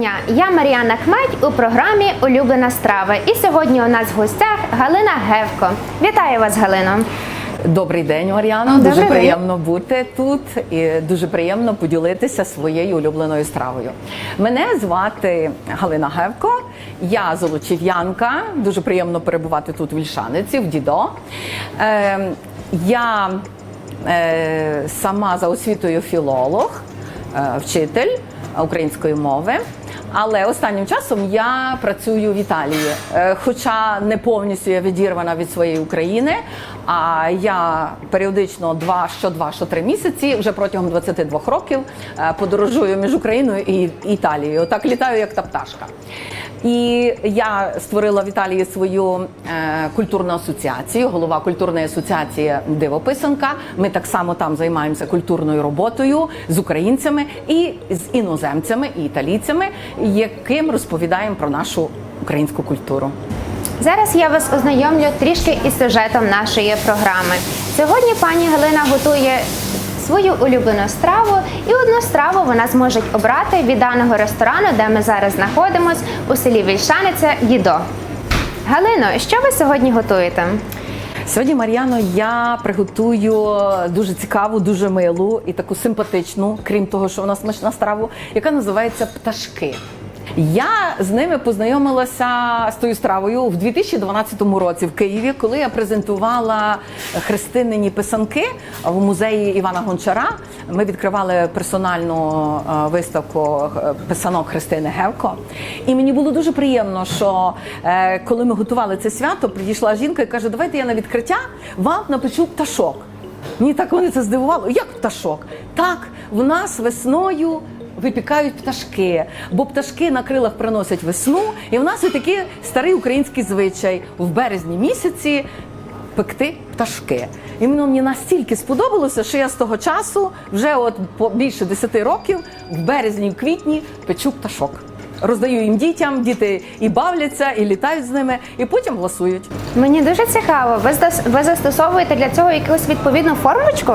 дня! Я Мар'яна Кметь у програмі Улюблена страва. І сьогодні у нас в гостях Галина Гевко. Вітаю вас, Галино! Добрий день, Мар'яно. Дуже день. приємно бути тут і дуже приємно поділитися своєю улюбленою стравою. Мене звати Галина Гевко, я золочів'янка. Дуже приємно перебувати тут в Вільшаниці, в Дідо. Е, я е, сама за освітою філолог, е, вчитель української мови. Але останнім часом я працюю в Італії, Е, хоча не повністю я відірвана від своєї України. А я періодично два що два, що три місяці, вже протягом 22 років е, подорожую між Україною і Італією. Так літаю, як та пташка. І я створила в Італії свою е, культурну асоціацію, голова культурної асоціації Дивописанка. Ми так само там займаємося культурною роботою з українцями і з іноземцями і італійцями, яким розповідаємо про нашу українську культуру. Зараз я вас ознайомлю трішки із сюжетом нашої програми. Сьогодні пані Галина готує свою улюблену страву, і одну страву вона зможе обрати від даного ресторану, де ми зараз знаходимося, у селі Вільшаниця Дідо. Галино, що ви сьогодні готуєте? Сьогодні, Мар'яно, я приготую дуже цікаву, дуже милу і таку симпатичну, крім того, що вона смачна страву, яка називається пташки. Я з ними познайомилася з тою стравою в 2012 році в Києві, коли я презентувала хрестиннині писанки в музеї Івана Гончара. Ми відкривали персональну е, виставку е, писанок Христини Гевко. І мені було дуже приємно, що е, коли ми готували це свято, підійшла жінка і каже: Давайте я на відкриття вам напечу пташок. Мені так вони це здивувало. Як пташок? Так, в нас весною випікають пташки, бо пташки на крилах приносять весну, і в нас є такий старий український звичай в березні місяці пекти пташки. І мені настільки сподобалося, що я з того часу вже от по більше 10 років в березні, в квітні печу пташок. Роздаю їм дітям, діти і бавляться, і літають з ними, і потім гласують. Мені дуже цікаво. Ви застосовуєте для цього якусь відповідну формочку?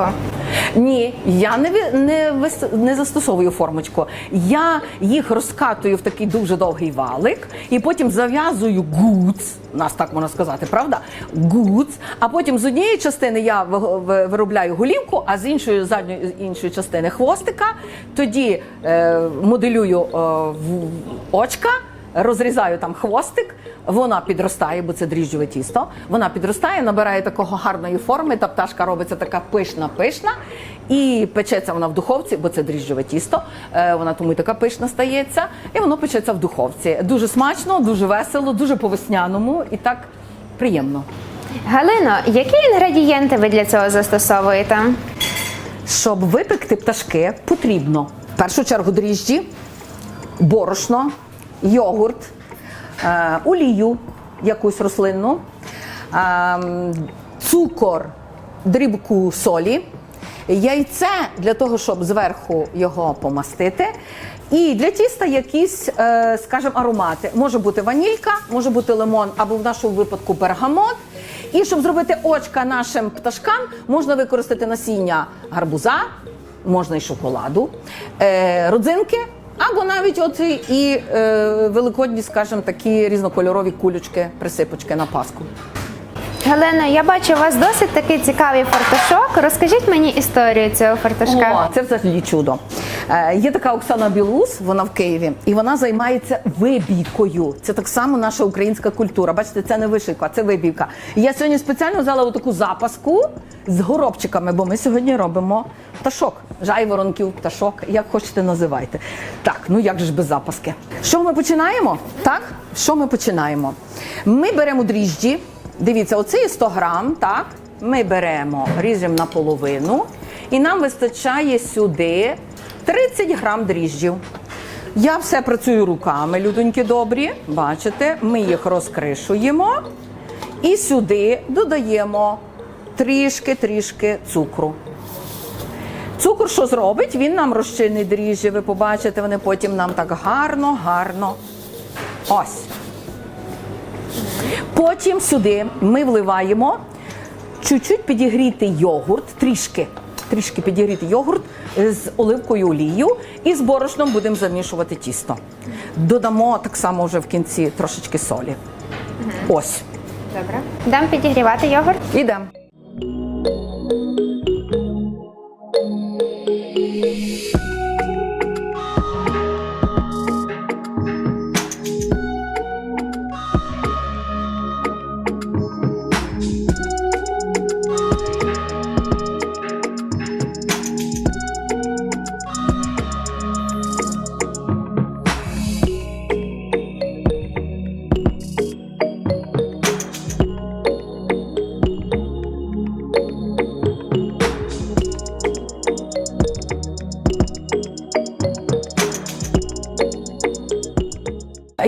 Ні, я не, ви- не, не застосовую формочку. Я їх розкатую в такий дуже довгий валик і потім зав'язую гуц, нас так можна сказати, правда? Гуц. А потім з однієї частини я ви- ви- виробляю голівку, а з іншої задньої іншої частини хвостика. Тоді е, моделюю е, в- очка. Розрізаю там хвостик, вона підростає, бо це дріжджове тісто. Вона підростає, набирає такого гарної форми. Та пташка робиться така пишна, пишна, і печеться вона в духовці, бо це дріжджове тісто. Е, вона тому і така пишна стається, і воно печеться в духовці. Дуже смачно, дуже весело, дуже по весняному і так приємно. Галино, які інгредієнти ви для цього застосовуєте? Щоб випекти пташки, потрібно в першу чергу дріжджі, борошно, йогурт, е, олію якусь рослинну, е, цукор, дрібку солі, яйце для того, щоб зверху його помастити. І для тіста якісь, е, скажімо, аромати. Може бути ванілька, може бути лимон, або в нашому випадку бергамот. І щоб зробити очка нашим пташкам, можна використати насіння гарбуза, можна і шоколаду, родзинки, або навіть оці і е, великодні, скажімо, такі різнокольорові кулючки, присипочки на паску. Галина, я бачу у вас досить такий цікавий фартушок. Розкажіть мені історію цього фартушка. О, це взагалі чудо. Е, є така Оксана Білус, вона в Києві, і вона займається вибійкою. Це так само наша українська культура. Бачите, це не вишивка, це вибійка. І я сьогодні спеціально взяла таку запаску з горобчиками, бо ми сьогодні робимо пташок, жайворонків, пташок, як хочете називайте. Так, ну як же ж без запаски? Що ми починаємо? Так, що ми починаємо? Ми беремо дріжджі. Дивіться, оце 100 грам, так? Ми беремо, ріжемо наполовину, і нам вистачає сюди 30 грам дріжджів. Я все працюю руками, людоньки добрі. Бачите, ми їх розкришуємо і сюди додаємо трішки-трішки цукру. Цукор що зробить? Він нам розчинить дріжджі, ви побачите, вони потім нам так гарно, гарно. Ось. Потім сюди ми вливаємо чуть-чуть підігріти йогурт, трішки. трішки підігріти йогурт з оливкою олією і з борошном будемо замішувати тісто. Додамо так само вже в кінці трошечки солі. Ось. Добре. Дам підігрівати йогурт. Ідемо.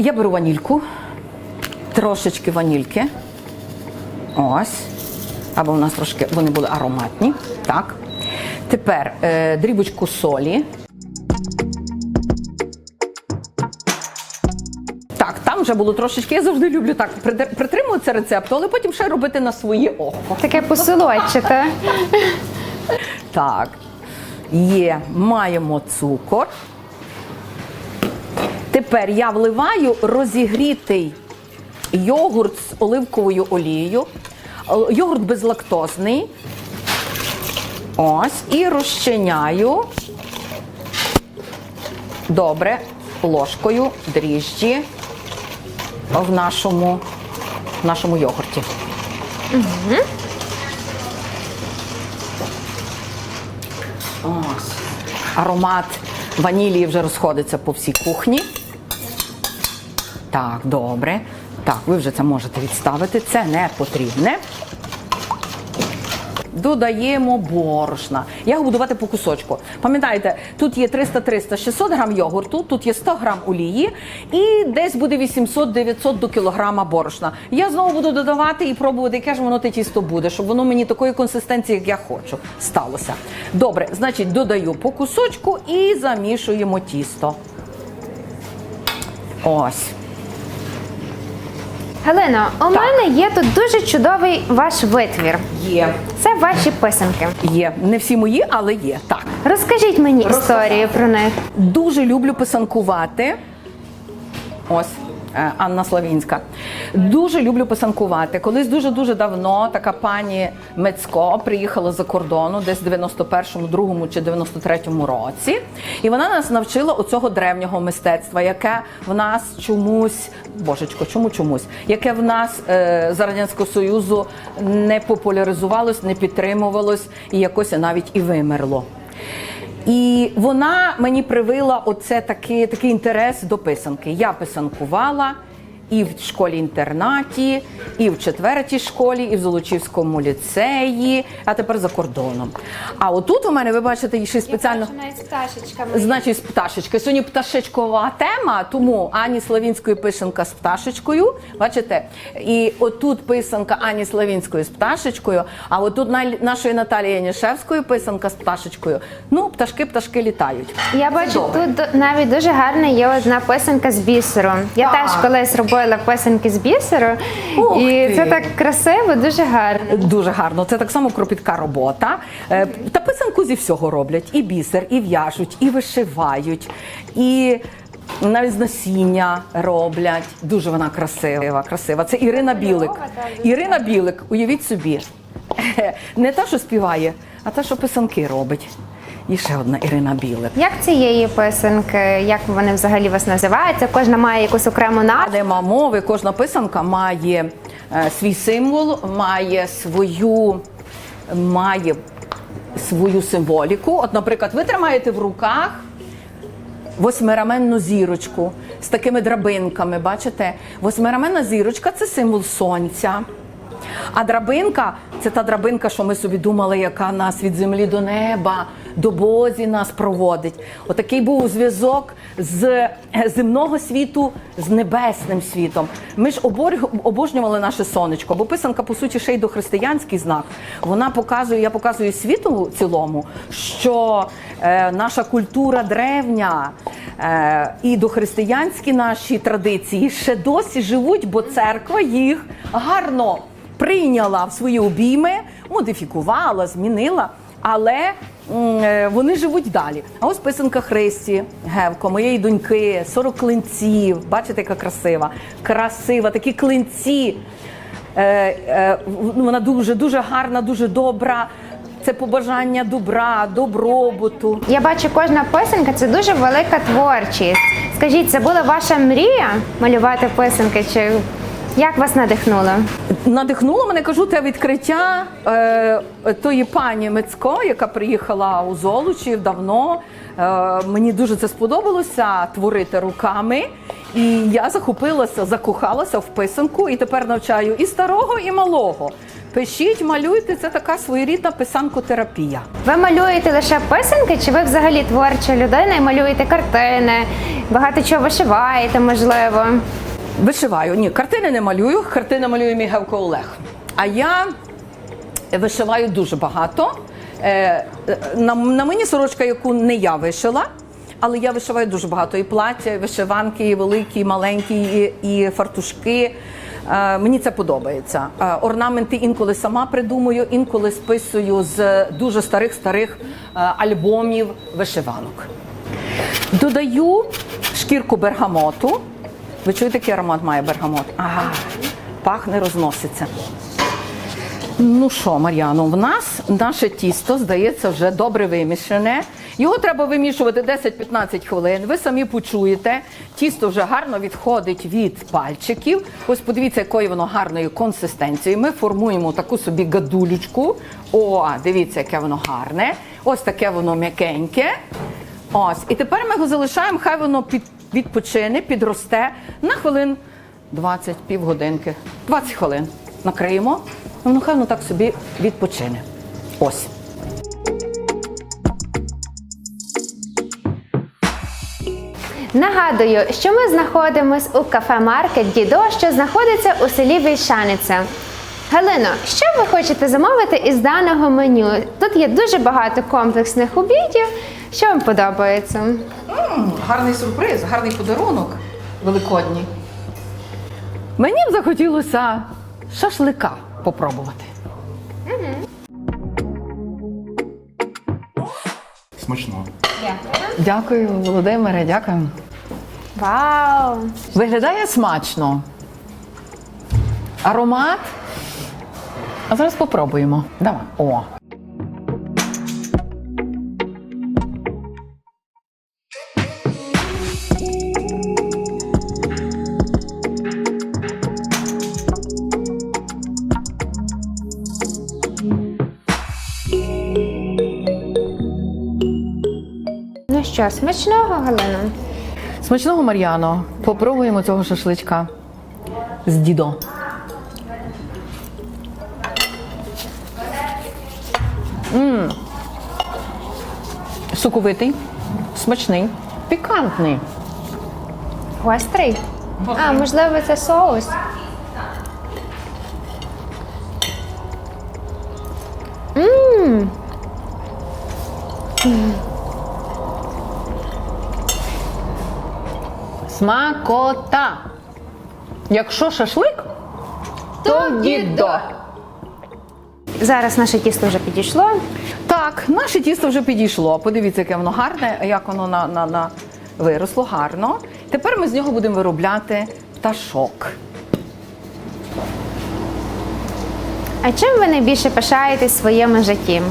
Я беру ванільку, трошечки ванільки. Ось. Або у нас трошки вони були ароматні. Так. Тепер е, дрібочку солі. Так, там вже було трошечки. Я завжди люблю так притр- притримуватися рецепту, але потім ще робити на своє око. Таке посолодчите. Так, є, маємо цукор. Тепер я вливаю розігрітий йогурт з оливковою олією. Е, Йогурт безлактозний. Ось. І розчиняю. Добре, ложкою дріжджі в нашому, в нашому йогурті. Ось. Аромат ванілії вже розходиться по всій кухні. Так, добре. Так, ви вже це можете відставити. Це не потрібне. Додаємо борошна. Я його буду по кусочку. Пам'ятаєте, тут є 300-300, 600 грам йогурту, тут є 100 грам олії і десь буде 800-900 до кілограма борошна. Я знову буду додавати і пробувати, яке ж воно те тісто буде, щоб воно мені такої консистенції, як я хочу, сталося. Добре, значить, додаю по кусочку і замішуємо тісто. Ось. Галино, у мене є тут дуже чудовий ваш витвір. Є. Це ваші писанки. Є. Не всі мої, але є. Так. Розкажіть мені історію про них. Дуже люблю писанкувати. Ось. Е, Анна Славінська. Дуже люблю писанкувати. Колись дуже-дуже давно така пані Мецько приїхала за кордону, десь в 91-му, 2-му чи 93-му році. І вона нас навчила оцього древнього мистецтва, яке в нас чомусь, божечко, чому чомусь, яке в нас е, за Радянського Союзу не популяризувалось, не підтримувалось і якось навіть і вимерло. І вона мені привила оце такий, такий інтерес до писанки. Я писанкувала і в школі-інтернаті, і в четвертій школі, і в Золочівському ліцеї, а тепер за кордоном. А отут у мене, ви бачите, ще спеціально. навіть з пташечками. Значить, з пташечкою. Сьогодні пташечкова тема, тому Ані Славінської писанка з пташечкою. Бачите? І отут писанка Ані Славінської з пташечкою, а отут на- нашої Наталії Янішевської писанка з пташечкою. Ну, пташки, пташки літають. Я бачу, Добре. тут навіть дуже гарна є одна писанка з бісеру. Я Так. теж колись робила писанки з бісеру, Ух і ти. це так красиво, дуже гарно. Дуже гарно. Це так само кропітка робота. Е, Та писанку зі всього роблять: і бісер, і в'яжуть, і вишивають, і. Навіть з насіння роблять. Дуже вона красива, красива. Це Ірина Білик. Ірина Білик, уявіть собі, не та, що співає, а та, що писанки робить. І ще одна Ірина Білик. Як цієї писанки, як вони взагалі вас називаються? Кожна має якусь окрему назву. Нема мови, кожна писанка має е, свій символ, має свою, має свою символіку. От, наприклад, ви тримаєте в руках восьмираменну зірочку з такими драбинками. Бачите? Восьмираменна зірочка це символ сонця. А драбинка це та драбинка, що ми собі думали, яка нас від землі до неба, до Бозі нас проводить. Отакий був зв'язок з е, земного світу з небесним світом. Ми ж обожнювали наше сонечко, бо писанка, по суті, ще й дохристиянський знак. Вона показує, я показую світу цілому, що е, наша культура древня. Е, і дохристиянські наші традиції ще досі живуть, бо церква їх гарно прийняла в свої обійми, модифікувала, змінила. Але е, вони живуть далі. А ось писанка Христі Гевко, моєї доньки, 40 клинців. Бачите, яка красива. Красива, такі клинці. Е, е, ну, вона дуже дуже гарна, дуже добра. Це побажання добра, добробуту. Я бачу, кожна писанка це дуже велика творчість. Скажіть, це була ваша мрія малювати писанки? Чи як вас надихнуло? Надихнуло мене, кажу, те відкриття е, тої пані Мицько, яка приїхала у Золочів давно. Е, мені дуже це сподобалося творити руками. І я захопилася, закохалася в писанку і тепер навчаю і старого, і малого. Пишіть, малюйте, це така своєрідна писанкотерапія. Ви малюєте лише писанки, чи ви взагалі творча людина і малюєте картини, багато чого вишиваєте, можливо? Вишиваю. Ні, картини не малюю. Картини малює мій Гевко Олег. А я вишиваю дуже багато. Е, На, на мені сорочка, яку не я вишила, але я вишиваю дуже багато. І плаття, і вишиванки, і великі, і маленькі, і, і фартушки. Е, Мені це подобається. Е, Орнаменти інколи сама придумую, інколи списую з дуже старих старих альбомів вишиванок. Додаю шкірку бергамоту. Ви чуєте, який аромат має бергамот? Ага, пахне, розноситься. Ну що, Мар'яно, в нас наше тісто, здається, вже добре вимішане. Його треба вимішувати 10-15 хвилин. Ви самі почуєте. Тісто вже гарно відходить від пальчиків. Ось подивіться, якої воно гарної консистенції. Ми формуємо таку собі гадулечку. О, дивіться, яке воно гарне. Ось таке воно м'якеньке. Ось. І тепер ми його залишаємо, хай воно під, відпочине, підросте на хвилин 20, півгодинки, 20 хвилин. Накриємо, і воно хай воно так собі відпочине. Ось. Нагадую, що ми знаходимось у кафе Маркет Дідо, що знаходиться у селі Вільшаниця. Галино, що ви хочете замовити із даного меню? Тут є дуже багато комплексних обідів. Що вам подобається? Гарний сюрприз, гарний подарунок великодній. Мені б захотілося шашлика попробувати. Смачно. Дякую, Володимире, дякую. Вау! Виглядає смачно. Аромат. А зараз попробуємо. Давай. О. Ну що, смачного, Галино? Смачного Мар'яно. Попробуємо цього шашличка з дідо. М. Соковитий, смачний, пікантний. Гострий? А, можливо, це соус. Мм. Смакота. Якщо шашлик, то дідо. Зараз наше тісто вже підійшло. Так, наше тісто вже підійшло. Подивіться, яке воно гарне, як воно на, на, на виросло гарно. Тепер ми з нього будемо виробляти пташок. А чим ви найбільше пишаєтесь в своєму житті?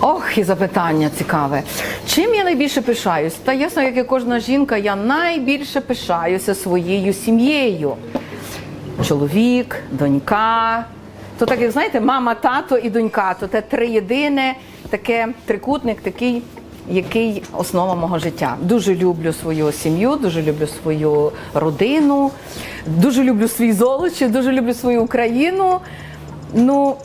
Ох, і запитання цікаве. Чим я найбільше пишаюсь? Та ясно, як і кожна жінка, я найбільше пишаюся своєю сім'єю. Чоловік, донька. То так, як знаєте, мама, тато і донька, то те три єдине, таке трикутник, такий, який основа мого життя. Дуже люблю свою сім'ю, дуже люблю свою родину, дуже люблю свій золочі, дуже люблю свою Україну. Ну,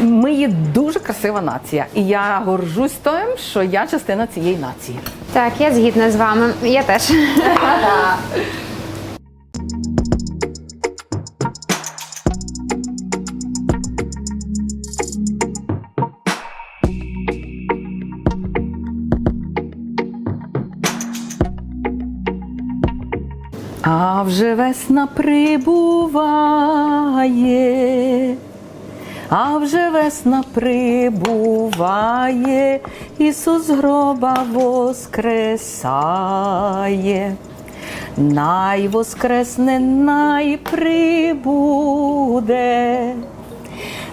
ми є дуже красива нація, і я горжусь тим, що я частина цієї нації. Так, я згідна з вами. Я теж. А вже весна прибуває, А вже весна прибуває, Ісус гроба воскресає. Най воскресне, най прибуде,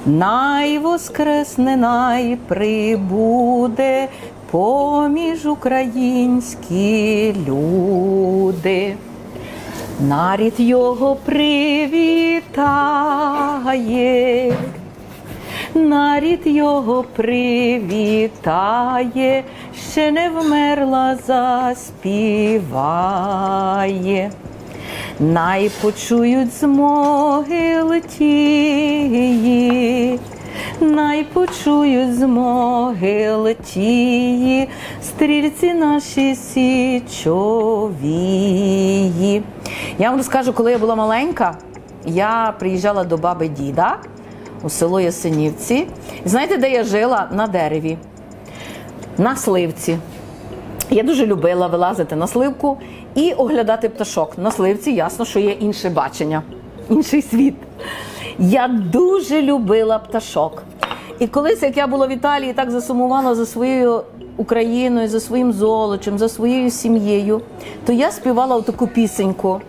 най воскресне, най прибуде поміж українські люди. Нарід його привітає, нарід його привітає, ще не вмерла, заспіває. Най почують з могил тії, най почують з могил тії, стрільці наші січовії. Я вам розкажу, коли я була маленька, я приїжджала до баби діда у село Ясенівці. Знаєте, де я жила? На дереві, на сливці. Я дуже любила вилазити на сливку і оглядати пташок. На сливці ясно, що є інше бачення, інший світ. Я дуже любила пташок. І колись, як я була в Італії, так засумувала за своєю Україною, за своїм золочем, за своєю сім'єю, то я співала таку пісеньку.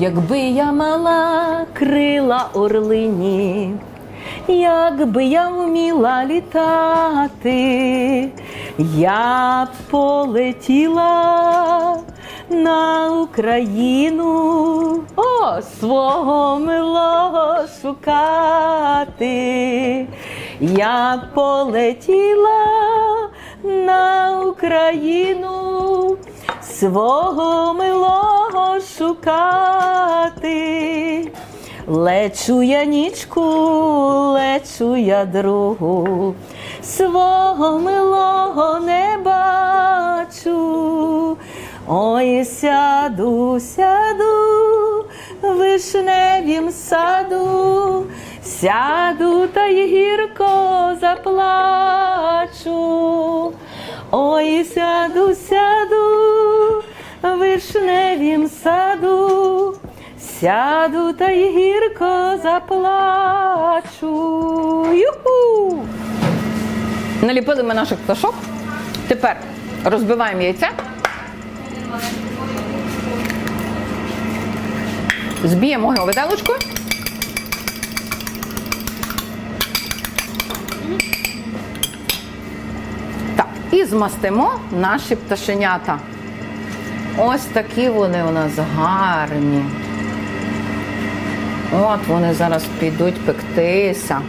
Якби я мала крила орлині, Якби я вміла літати, я б полетіла на Україну, о, свого милого шукати, я полетіла на Україну, свого милого шукати. Лечу я нічку, лечу я другу, свого милого не бачу. Ой, сяду, сяду вишневім саду, сяду та й гірко заплачу. Ой, сяду, сяду в вишневім саду. Сяду та й гірко заплачу. Юху! Наліпили ми наших пташок. Тепер розбиваємо яйця. Зб'ємо його виделочкою. Так, і змастимо наші пташенята. Ось такі вони у нас гарні. От вони зараз підуть пектися.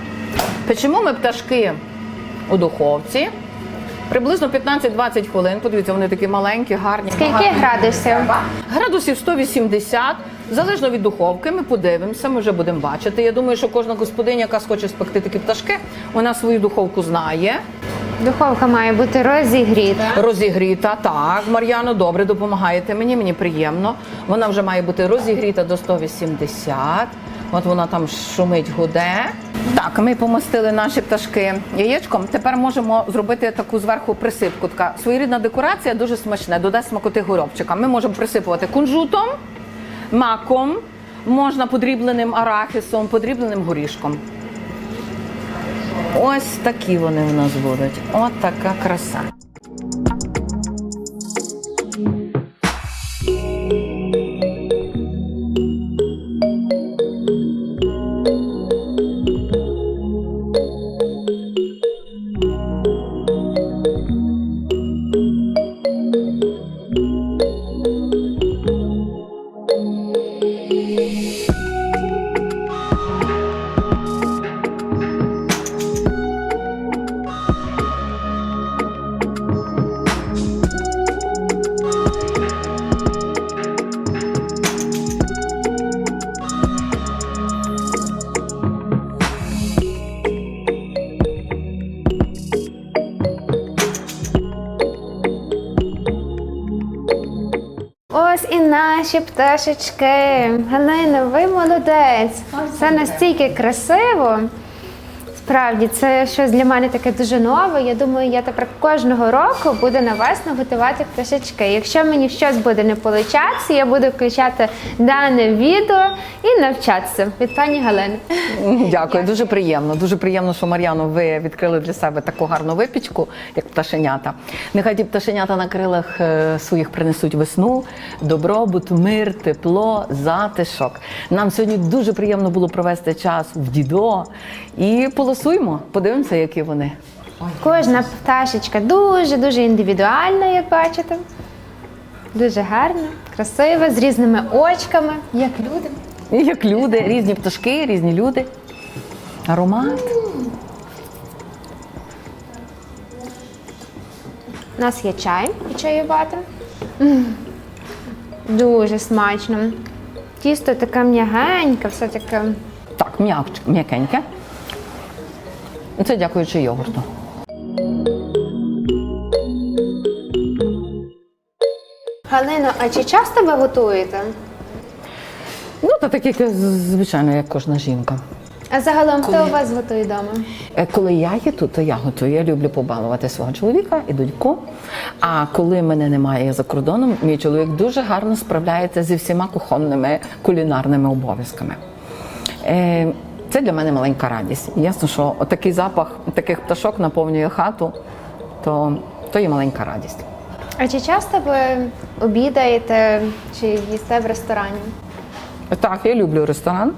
Печемо ми пташки у духовці. Приблизно 15-20 хвилин. Подивіться, вони такі маленькі, гарні. Скільки гарні. градусів? Градусів 180, залежно від духовки, ми подивимося, ми вже будемо бачити. Я думаю, що кожна господиня, яка схоче спекти такі пташки, вона свою духовку знає. Dуховка має бути розігріта. Розігріта, так, Мар'яно, добре, допомагаєте мені, мені приємно. Вона вже має бути розігріта до 180. От вона там шумить, гуде. Так, ми помастили наші пташки яєчком. Тепер можемо зробити таку зверху присипку. Така своєрідна декорація дуже смачне, додасть смакоти горобчика. Ми можемо присипувати кунжутом, маком, можна подрібленим арахісом, подрібленим горішком. Ось такі вони у нас будуть. От така краса. Наші пташечки. Галина, ви молодець. Це настільки красиво. Справді, це щось для мене таке дуже нове. Я думаю, я тепер кожного року буду навесно готувати пташечки. Якщо мені щось буде не получатися, я буду включати дане відео і навчатися від пані Галини. Дякую, дуже приємно. Дуже приємно, що Мар'яно, ви відкрили для себе таку гарну випічку, як пташенята. Нехай ті пташенята на крилах е, своїх принесуть весну, добробут, мир, тепло, затишок. Нам сьогодні дуже приємно було провести час в дідо і полосуємо, подивимося, які вони. Кожна пташечка дуже дуже індивідуальна, як бачите. Дуже гарна, красива, з різними очками, як люди. Як люди, різні пташки, різні люди. Аромат. У нас є чай чаювати. М, Дуже смачно. Тісто таке м'ягеньке, все таке. Так, м'якеньке. Це дякуючи йогурту. Галино, а чи часто ви готуєте? Ну, то так, як звичайно, як кожна жінка. А загалом хто у вас готує вдома? Е, Коли я є тут, то я готую. Я люблю побалувати свого чоловіка і доньку. А коли мене немає за кордоном, мій чоловік дуже гарно справляється зі всіма кухонними кулінарними обов'язками. Це для мене маленька радість. Ясно, що такий запах таких пташок наповнює хату, то, то є маленька радість. А чи часто ви обідаєте чи їсте в ресторані? Так, я люблю ресторан.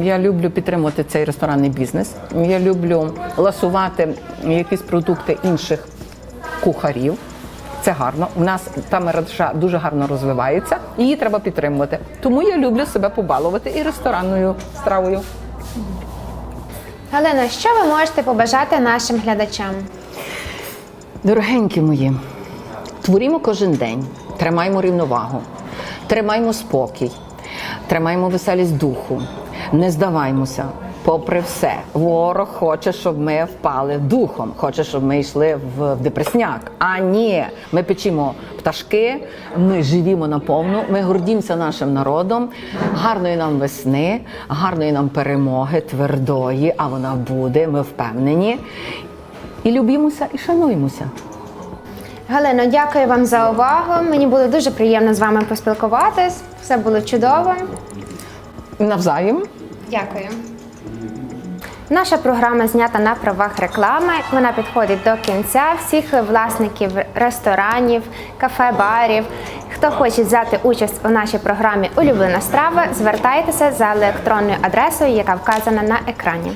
Я люблю підтримувати цей ресторанний бізнес. Я люблю ласувати якісь продукти інших кухарів. Це гарно. У нас та мережа дуже гарно розвивається, її треба підтримувати. Тому я люблю себе побалувати і ресторанною стравою. Галина, що ви можете побажати нашим глядачам? Дорогенькі мої, творімо кожен день, тримаємо рівновагу, тримаємо спокій, тримаємо веселість духу, не здаваймося. Попри все, ворог хоче, щоб ми впали духом, хоче, щоб ми йшли в депресняк. А ні, ми печімо пташки, ми живімо наповну, ми гордімося нашим народом. Гарної нам весни, гарної нам перемоги, твердої, а вона буде. Ми впевнені. І любімося, і шануємося. Галино, дякую вам за увагу. Мені було дуже приємно з вами поспілкуватись. Все було чудово. Навзаєм. Дякую. Наша програма знята на правах реклами. Вона підходить до кінця. Всіх власників ресторанів, кафе, барів. Хто хоче взяти участь у нашій програмі Улюблена страва, звертайтеся за електронною адресою, яка вказана на екрані.